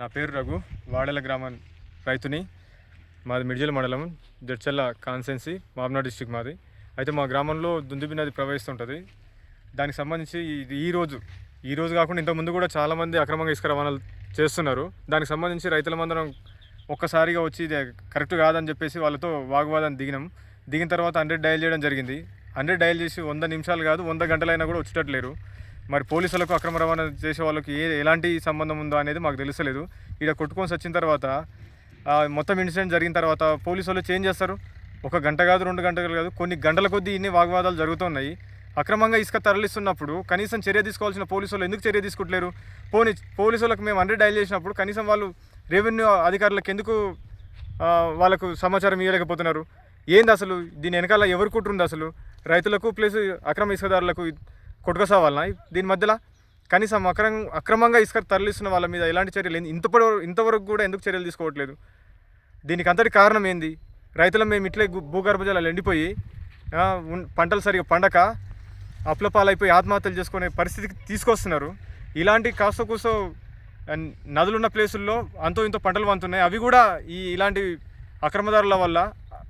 నా పేరు రఘు. వాడల గ్రామం రైతుని. మాది మిడ్జిల్ మండలం జడ్చల్ల కాన్సెన్సీ మామ్నా డిస్టిక్ మాది. అయితే మా గ్రామంలో దుందుబి నది ప్రవహిస్తుంటుంది. దానికి సంబంధించి ఇది ఈ రోజు ఈ రోజు కాకుండా ఇంతకుముందు కూడా చాలామంది అక్రమంగా ఇసుక రవాణాలు చేస్తున్నారు. దానికి సంబంధించి రైతులమందరం ఒక్కసారిగా వచ్చి ఇది కరెక్ట్ కాదని చెప్పేసి వాళ్ళతో వాగ్వాదం దిగినాం. దిగిన తర్వాత హండ్రెడ్ డయల్ చేయడం జరిగింది. హండ్రెడ్ డయల్ చేసి వంద నిమిషాలు కాదు వంద గంటలైనా కూడా వచ్చేటట్లేరు. మరి పోలీసులకు అక్రమ రవాణా చేసే వాళ్ళకి ఏ ఎలాంటి సంబంధం ఉందో అనేది మాకు తెలుసలేదు ఇక్కడ కొట్టుకొని వచ్చిన తర్వాత మొత్తం ఇన్సిడెంట్ జరిగిన తర్వాత పోలీసు వాళ్ళు చేంజ్ చేస్తారు? ఒక గంట కాదు రెండు గంటలు కాదు కొన్ని గంటల కొద్దీ ఇన్ని వాగ్వాదాలు జరుగుతున్నాయి. అక్రమంగా ఇసుక తరలిస్తున్నప్పుడు కనీసం చర్య తీసుకోవాల్సిన పోలీసు వాళ్ళు ఎందుకు చర్య తీసుకుంటలేరు? పోనీ పోలీసులకు మేము హండ్రెడ్ డైల్ చేసినప్పుడు కనీసం వాళ్ళు రెవెన్యూ అధికారులకు ఎందుకు వాళ్ళకు సమాచారం ఇవ్వలేకపోతున్నారు? ఏంది అసలు? దీని వెనకాల ఎవరు కుట్రుంది అసలు? రైతులకు ప్లస్ అక్రమ ఇసుకదారులకు కొట్టుకొసావాలనా? దీని మధ్యలో కనీసం అక్రమ అక్రమంగా ఇసుక తరలిస్తున్న వాళ్ళ మీద ఎలాంటి చర్యలు ఏంది ఇంతవరకు ఇంతవరకు కూడా ఎందుకు చర్యలు తీసుకోవట్లేదు? దీనికి అంతటి కారణం ఏంది? రైతులు మేము ఇట్లే భూగర్భజలాలు భూగర్భ జలాలు ఎండిపోయి పంటలు సరిగా పండక అప్లపాలైపోయి ఆత్మహత్యలు చేసుకునే పరిస్థితికి తీసుకొస్తున్నారు. ఇలాంటి కాస్త కూసో నదులున్న ప్లేసుల్లో అంతో ఇంతో పంటలు వంతున్నాయి అవి కూడా ఈ ఇలాంటి అక్రమదారుల వల్ల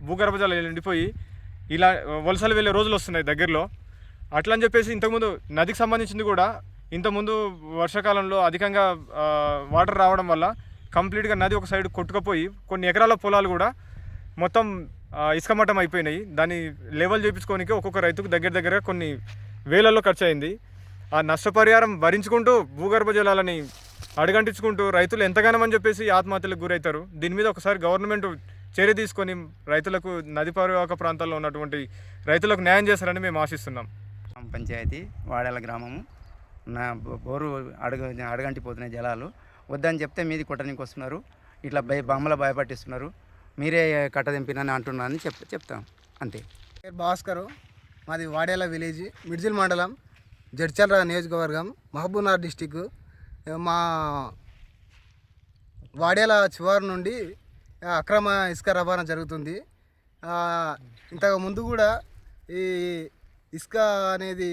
భూగర్భ జలాలు ఎండిపోయి ఇలా వలసలు వెళ్ళే రోజులు వస్తున్నాయి దగ్గరలో. అట్లా అని చెప్పేసి ఇంతకుముందు నదికి సంబంధించింది కూడా ఇంతకుముందు వర్షాకాలంలో అధికంగా వాటర్ రావడం వల్ల కంప్లీట్గా నది ఒక సైడ్ కొట్టుకుపోయి కొన్ని ఎకరాల పొలాలు కూడా మొత్తం ఇసుకమట్టం అయిపోయినాయి. దాన్ని లెవెల్ చేయించుకోనికి ఒక్కొక్క రైతుకు దగ్గర దగ్గర కొన్ని వేలల్లో ఖర్చు అయింది ఆ నష్టపరిహారం భరించుకుంటూ భూగర్భ జలాలని అడగంటించుకుంటూ రైతులు ఎంతగానమని చెప్పేసి ఆత్మహత్యలకు గురవుతారు. దీని మీద ఒకసారి గవర్నమెంట్ చర్య తీసుకొని రైతులకు నది పరివాహక ప్రాంతాల్లో ఉన్నటువంటి రైతులకు న్యాయం చేస్తారని మేము ఆశిస్తున్నాం. పంచాయతీ వాడేల గ్రామము. నా బోరు అడుగు అడగంటిపోతున్నాయి జలాలు. వద్దని చెప్తే మీది కొట్టడానికి వస్తున్నారు ఇట్లా భయ బొమ్మల భయపట్టిస్తున్నారు. మీరే కట్టదింపినని అంటున్నారని చెప్ చెప్తాం. అంతే. పేరు భాస్కరు. మాది వాడేల విలేజ్ మిడ్జిల్ మండలం జడ్చల్ర నియోజకవర్గం మహబూబ్నగర్ డిస్టిక్. మా వాడేల చివరి నుండి అక్రమ ఇసుక రవాణా జరుగుతుంది. ఇంతకు ముందు కూడా ఈ ఇసుక అనేది